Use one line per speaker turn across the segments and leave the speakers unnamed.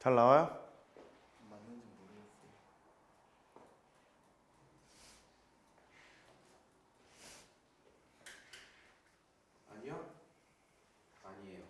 잘 나와요?
맞는지 모르겠어요. 아니요? 아니에요.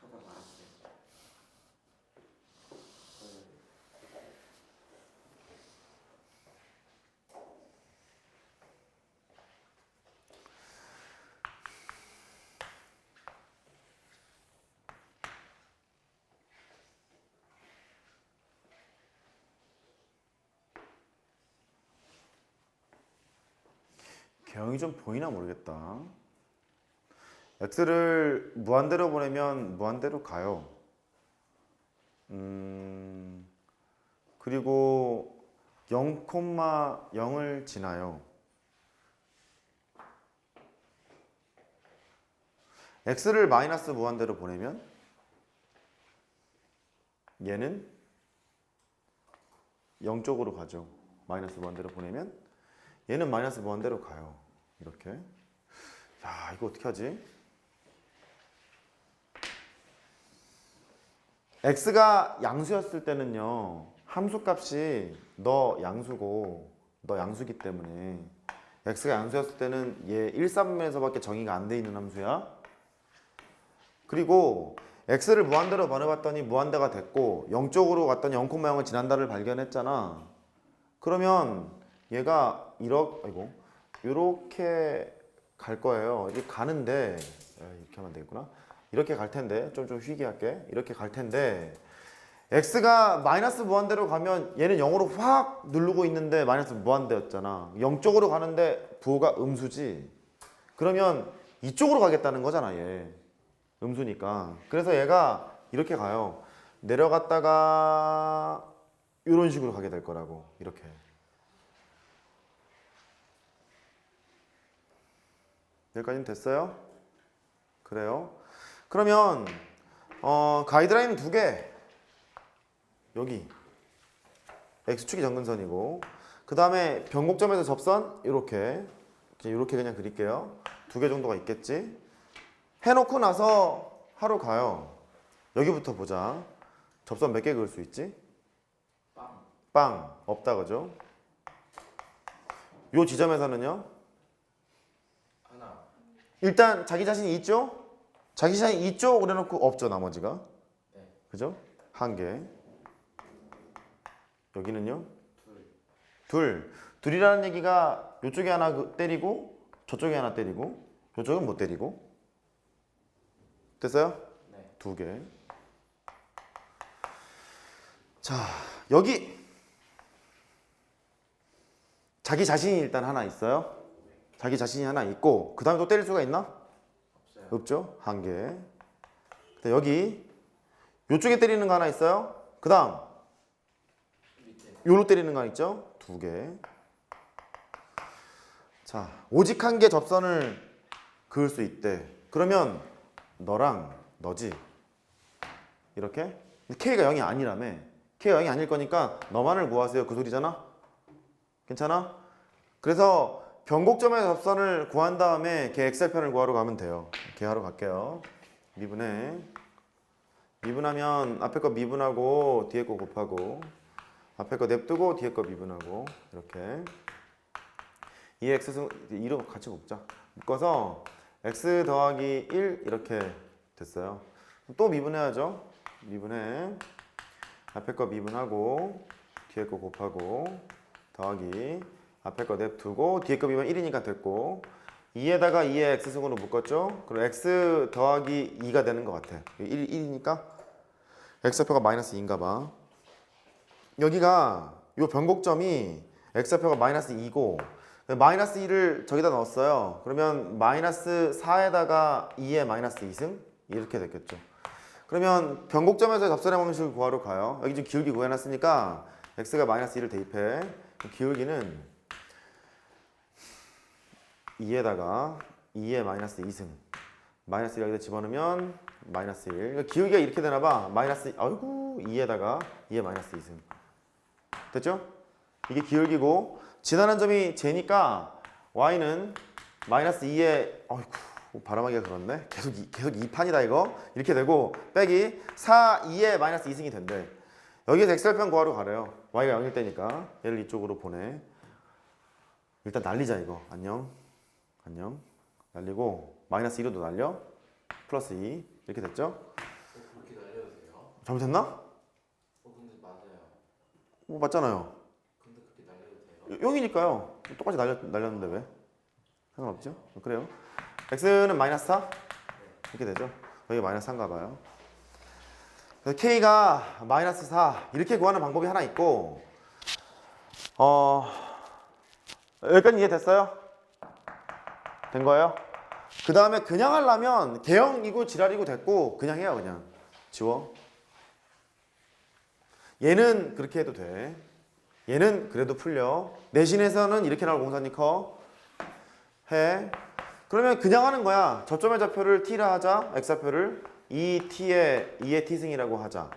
하다 말았어요.
개형이 좀 보이나 모르겠다. x를 무한대로 보내면 무한대로 가요. 음, 그리고 0,0을 지나요. x를 마이너스 무한대로 보내면 얘는 0쪽으로 가죠. 마이너스 무한대로 보내면 얘는 마이너스 무한대로 가요. 이렇게. 야, 이거 어떻게 하지? x가 양수였을 때는요. 함수 값이 너 양수고 너 양수기 때문에 x가 양수였을 때는 얘 1, 3분면에서밖에 정의가 안 돼 있는 함수야. 그리고 x를 무한대로 보내봤더니 무한대가 됐고 0쪽으로 갔더니 0,0을 지난다를 발견했잖아. 그러면 얘가 이렇게 아이고 이렇게 갈 거예요. 이렇게 가는데 아, 이렇게 하면 안 되겠구나. 이렇게 갈 텐데 좀 좀 휘게 할게. 이렇게 갈 텐데 x가 마이너스 무한대로 가면 얘는 0으로 확 누르고 있는데 마이너스 무한대였잖아. 0 쪽으로 가는데 부호가 음수지. 그러면 이쪽으로 가겠다는 거잖아, 얘. 음수니까. 그래서 얘가 이렇게 가요. 내려갔다가 이런 식으로 가게 될 거라고. 이렇게. 여기까지는 됐어요? 그래요? 그러면 어, 가이드라인 두 개. 여기 x축이 정근선이고 그 다음에 변곡점에서 접선 이렇게 이렇게 그냥 그릴게요. 두 개 정도가 있겠지. 해놓고 나서 하러 가요. 여기부터 보자. 접선 몇 개 그을 수 있지?
빵.
빵 없다 그죠? 요 지점에서는요. 일단 자기 자신이 있죠? 자기 자신이 있죠? 그래놓고 없죠 나머지가
네.
그죠? 한 개. 여기는요?
둘.
둘. 둘 이라는 얘기가 이쪽에 하나 그- 때리고 저쪽에 하나 때리고 이쪽은 못 때리고 됐어요?
네.
두 개. 자, 여기 자기 자신이 일단 하나 있어요. 자기 자신이 하나 있고 그 다음에 또 때릴 수가 있나?
없어요.
없죠? 한 개. 여기 요쪽에 때리는 거 하나 있어요. 그 다음. 요로 때리는 거 있죠? 두 개. 자, 오직 한 개 접선을 그을 수 있대. 그러면 너랑 너지. 이렇게? K가 0이 아니라며. K가 0이 아닐 거니까 너만을 구하세요. 그 소리잖아? 괜찮아? 그래서 변곡점의 접선을 구한 다음에 걔 엑셀편을 구하러 가면 돼요. 걔 하러 갈게요. 미분해. 미분하면 앞에 거 미분하고 뒤에 거 곱하고 앞에 거 냅두고 뒤에 거 미분하고 이렇게 이 x 승 2로 같이 묶자 묶어서 x 더하기 1 이렇게 됐어요 또 미분해야죠 미분해 앞에 거 미분하고 뒤에 거 곱하고 더하기 앞에 거 냅두고 뒤에 거 미분 1이니까 됐고 2에다가 2의 x승으로 묶었죠 그럼 x 더하기 2가 되는 것 같아 1, 1이니까 x표가 마이너스 2인가 봐 여기가 이 변곡점이 x표가 마이너스 2고 마이너스 2를 저기다 넣었어요. 그러면 마이너스 4에다가 2의 마이너스 2승 이렇게 됐겠죠. 그러면 변곡점에서 접선의 방식을 구하러 가요. 여기 지금 기울기 구해놨으니까 x가 마이너스 2를 대입해. 기울기는 2에다가 2의 마이너스 2승 마이너스 1 여기다 집어넣으면 마이너스 1 그러니까 기울기가 이렇게 되나봐 마이너스 아이고 2에다가 2의 마이너스 2승 됐죠? 이게 기울기고 지나는 점이 제니까 y는 마이너스 2의 어이구 오, 바람하기가 그렇네. 계속 이, 계속 2판이다 이거. 이렇게 되고 빼기 4, 2에 마이너스 2승이 된대. 여기에서 x절편 구하러 가래요. y가 0일 때니까 얘를 이쪽으로 보내. 일단 날리자 이거. 안녕. 안녕. 날리고 마이너스 2로도 날려. 플러스 2 이렇게 됐죠?
어, 그렇게 날려도 돼요?
잘못했나?
어 근데 맞아요.
뭐 맞잖아요.
근데 그렇게 날려도 돼요?
0이니까요. 똑같이 날렸, 날렸는데 왜? 상관없죠? 그래요. x는 마이너스 4? 이렇게 되죠. 여기 마이너스 3가 봐요. 그래서 k가 마이너스 4 이렇게 구하는 방법이 하나 있고 어 여기까지 이해됐어요? 된 거예요? 그 다음에 그냥 하려면 개형이고 지랄이고 됐고 그냥 해요 그냥. 지워. 얘는 그렇게 해도 돼. 얘는 그래도 풀려. 내신에서는 이렇게 나올 공산이 커해. 그러면 그냥 하는 거야. 저점의 좌표를 t라 하자. X좌표를. 2t의 2의 t승이라고 하자.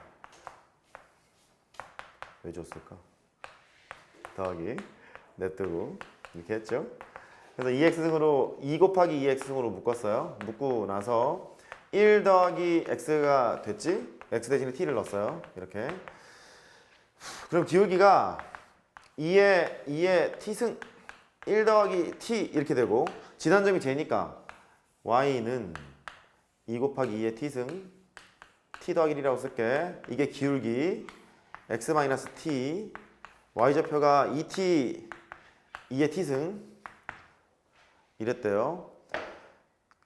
왜 줬을까? 더하기. 냅두고. 이렇게 했죠 그래서 2x승으로 2 곱하기 2x승으로 묶었어요. 묶고 나서 1 더하기 x가 됐지? X 대신에 t를 넣었어요. 이렇게. 그럼 기울기가 2의 2의 t승 1 더하기 t 이렇게 되고 지단점이 j니까 y는 2 곱하기 2의 t승 t 더하기 1이라고 쓸게. 이게 기울기. X 마이너스 t y좌표가 2t 2의 t승 이랬대요.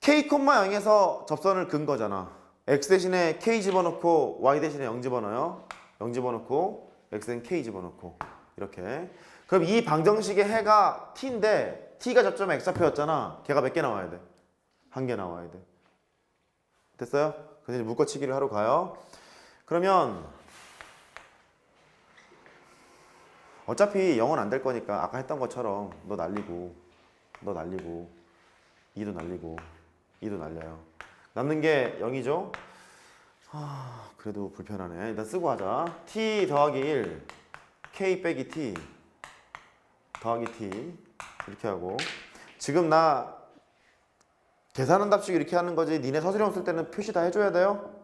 K, 0에서 접선을 근 거잖아. X 대신에 k 집어넣고 y 대신에 0 집어넣어요. 0 집어넣고 x는 k 집어넣고. 이렇게. 그럼 이 방정식의 해가 t인데 t가 접점 x좌표였잖아. 걔가 몇 개 나와야 돼? 한 개 나와야 돼. 됐어요? 그래서 이제 묶어치기를 하러 가요. 그러면 어차피 0은 안될 거니까 아까 했던 것처럼 너 날리고 너 날리고 2도 날리고 2도 날려요 남는 게 0이죠? 아, 그래도 불편하네. 일단 쓰고 하자. t 더하기 1, k 빼기 t 더하기 t 이렇게 하고 지금 나 계산한 답식 이렇게 하는 거지. 니네 서술형 쓸 때는 표시 다 해줘야 돼요.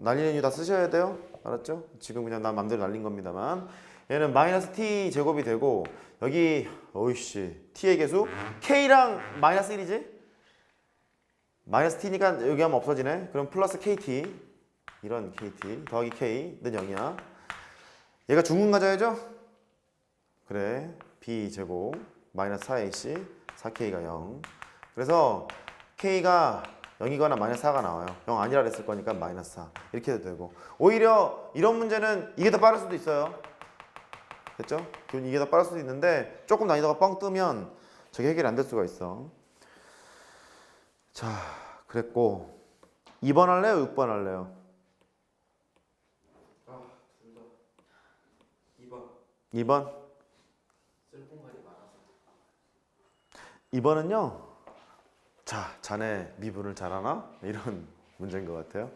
날리는 이유 다 쓰셔야 돼요. 알았죠? 지금 그냥 나 맘대로 날린 겁니다만 얘는 마이너스 t 제곱이 되고 여기 어이씨 t의 개수 k랑 마이너스 1이지? 마이너스 t니까 여기 하면 없어지네. 그럼 플러스 kt 이런 kt 더하기 k는 0이야. 얘가 중근 가져야죠? 그래. b 제곱 마이너스 4ac 4k가 0. 그래서 k가 0이거나 마이너스 4가 나와요. 0 아니라 그랬을 거니까 마이너스 4 이렇게 해도 되고 오히려 이런 문제는 이게 더 빠를 수도 있어요. 됐죠? 기본 이게 더 빠를 수도 있는데 조금 난이도가 뻥 뜨면 저게 해결이 안 될 수가 있어. 자, 그랬고 2번 할래요? 6번 할래요?
아 둘 다. 2번
2번?
쓸 공간이 많아서.
2번은요. 자, 자네 미분을 잘하나? 이런 문제인 것 같아요.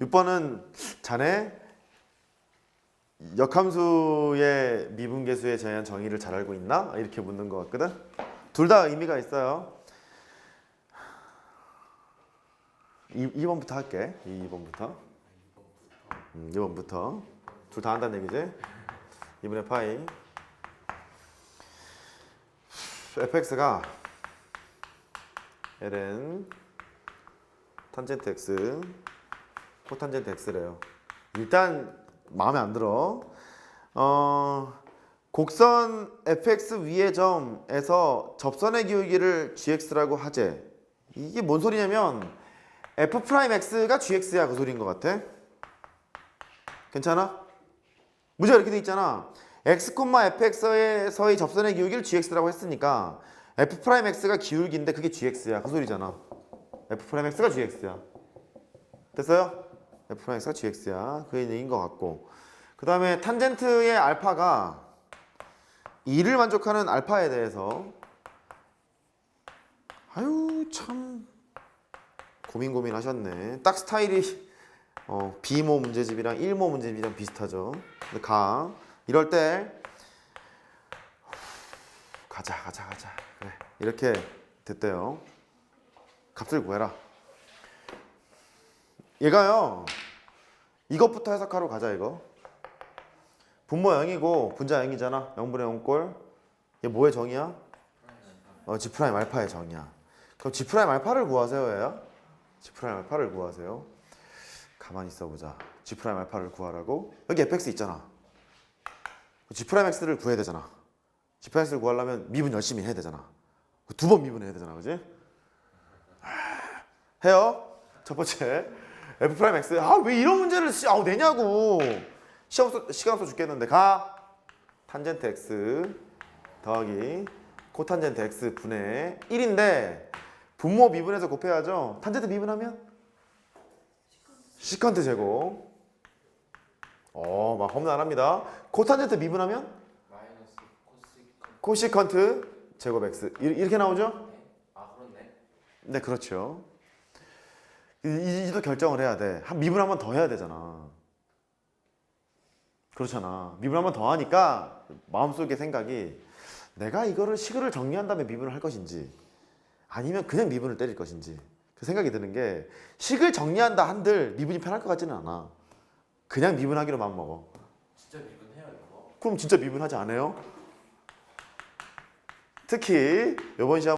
6번은 자네 역함수의 미분계수에 대한 정의를 잘 알고 있나? 이렇게 묻는 것 같거든. 둘 다 의미가 있어요. 2, 2번부터 할게. 2번부터. 음, 2번부터. 둘 다 한다는 얘기지? 2분의 파이. fx가 ln 탄젠트 x 코탄젠트 x래요. 일단 마음에 안 들어. 어, 곡선 fx 위의 점에서 접선의 기울기를 gx라고 하재. 이게 뭔 소리냐면 f 프라임 x가 gx야 그 소리인 것 같아. 괜찮아? 문제가 이렇게 돼 있잖아. x, fx에서의 접선의 기울기를 gx라고 했으니까 f 프라임 x가 기울기인데 그게 gx야. 그 소리잖아. f 프라임 x가 gx야. 됐어요? F 프라임 x가 gx야. 그 얘기인 것 같고. 그 다음에 탄젠트의 알파가 2를 만족하는 알파에 대해서 아유 참 고민 고민 하셨네. 딱 스타일이 어, 비모 문제집이랑 1모 문제집이랑 비슷하죠. 근데 가 이럴 때 가자 가자 가자 그래 이렇게 됐대요. 값을 구해라. 얘가요. 이것부터 해석하러 가자 이거. 분모 0이고 분자 0이잖아. 0분의 0꼴. 얘 뭐의 정이야? 어, G 프라임 알파의 정이야. 그럼 G 프라임 알파를 구하세요, 얘야. G 프라임 알파를 구하세요. 가만히 있어 보자. G 프라임 알파를 구하라고. 여기 fx 있잖아. G 프라임 x를 구해야 되잖아. G 프라임 x를 구하려면 미분 열심히 해야 되잖아. 두 번 미분해야 되잖아, 그지? 해요. 첫 번째 f 프라임 x. 아왜 이런 문제를 씨, 아우 내냐고. 시험 써, 시간 써 죽겠는데 가. 탄젠트 x 더하기 코탄젠트 x 분의 1인데 분모 미분해서 곱해야죠. 탄젠트 미분하면 시컨트 제곱. 어, 막 험난합니다. 코탄젠트 미분하면
마이너스 코시컨.
코시컨트 제곱 x 이- 이렇게 나오죠?
네? 아.
네, 그렇죠. 이- 이도 결정을 해야 돼. 한 미분 한번 더 해야 되잖아. 그렇잖아. 미분 한번 더 하니까 마음속의 생각이 내가 이거를 식을 정리한 다음에 미분을 할 것인지 아니면 그냥 미분을 때릴 것인지 그 생각이 드는 게 식을 정리한다 한들 미분이 편할 것 같지는 않아. 그냥 미분하기로 마음 먹어.
진짜 미분해요 이거.
그럼 진짜 미분하지 않아요? 특히 이번 시험